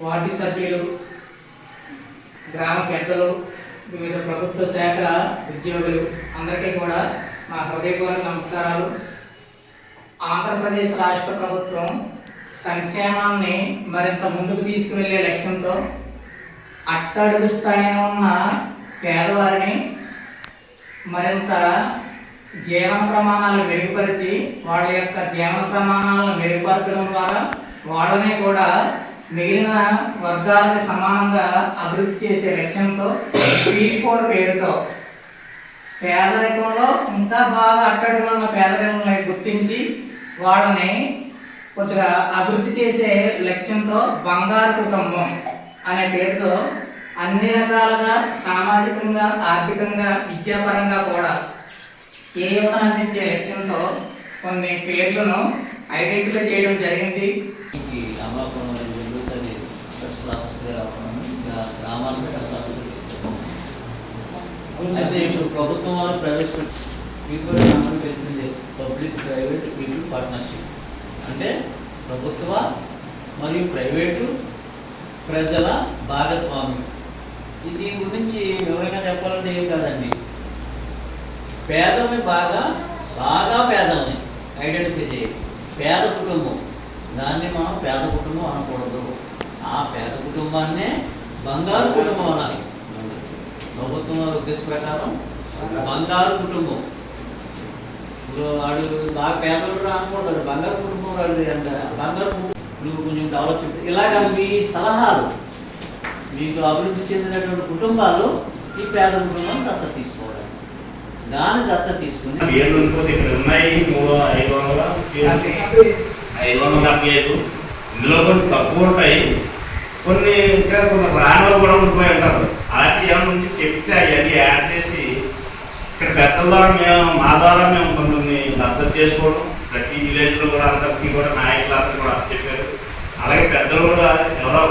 Ward సభ్యులు గ్రామ పెద్దలు వివిధ ప్రభుత్వ శాఖల ఉద్యోగులు అందరికీ కూడా మా హృదయపూర్వక నమస్కారాలు. ఆంధ్రప్రదేశ్ రాష్ట్ర ప్రభుత్వం సంక్షేమాన్ని మరింత ముందుకు తీసుకువెళ్ళే లక్ష్యంతో అట్టడుగు స్థాయిన ఉన్న పేదవారిని మరింత జీవన ప్రమాణాలు మెరుగుపరిచి వాళ్ళ యొక్క జీవన ప్రమాణాలను మెరుగుపరచడం ద్వారా వాళ్ళని కూడా మిగిలిన వర్గాలకు సమానంగా అభివృద్ధి చేసే లక్ష్యంతో స్పీడ్ ఫోర్ పేరుతో పేదరికంలో ఇంకా బాగా అట్టడుగులో ఉన్న పేదరికంలో గుర్తించి వాళ్ళని కొద్దిగా అభివృద్ధి చేసే లక్ష్యంతో బంగారు కుటుంబం అనే పేరుతో అన్ని రకాలుగా సామాజికంగా ఆర్థికంగా విద్యాపరంగా కూడా చేయూతను అందించే లక్ష్యంతో కొన్ని పేర్లను ఐడెంటిఫై చేయడం జరిగింది. అమలాపురం మరియు రెండోసారి స్పెషల్ ఆఫీసర్గా రావడం గ్రామాలకు స్పెషల్ ఆఫీసర్ తీసుకున్నాం అయితే ఇప్పుడు ప్రభుత్వం వారు ప్రవేశపెట్టి మీకు కూడా తెలిసిందే పబ్లిక్ ప్రైవేట్ పీపుల్ పార్ట్నర్షిప్ అంటే ప్రభుత్వ మరియు ప్రైవేటు ప్రజల భాగస్వామ్యం. దీని గురించి వివరంగా చెప్పాలంటే ఏం కాదండి. పేదల్ని బాగా బాగా పేదల్ని ఐడెంటిఫై చేయాలి పేద కుటుంబం. దాన్ని మనం పేద కుటుంబం అనకూడదు. ఆ పేద కుటుంబాన్నే బంగారు కుటుంబం అనాలి. ప్రభుత్వం వారి ఉద్దేశం ప్రకారం బంగారు కుటుంబం. ఇప్పుడు వాడు బాగా పేదలు రాకూడదు బంగారు కుటుంబం వాడిది అంట బంగారు నువ్వు కొంచెం డెవలప్ ఇలాగ మీ సలహాలు మీకు అభివృద్ధి చెందినటువంటి కుటుంబాలు ఈ పేద కుటుంబాన్ని దత్త తీసుకోవాలి. దాని దత్త తీసుకుని ఏడు ఇక్కడ ఉన్నాయి మూడు ఐదు వందల? ఐదు వందల ఇందులో కొన్ని తక్కువ ఉంటాయి. కొన్ని ఇంకా కొన్ని రాణులు కూడా ఉండిపోయి ఉంటారు. అలాంటి ఏమైనా చెప్తే అవన్నీ యాడ్ చేసి ఇక్కడ పెద్దల ద్వారా మేము మా ద్వారా మేము కొంతమంది దత్త చేసుకోవడం. ప్రతి విలేజ్లో కూడా అందరికీ కూడా నాయకులు అందరూ కూడా చెప్పారు. అలాగే పెద్దలు కూడా ఎవరో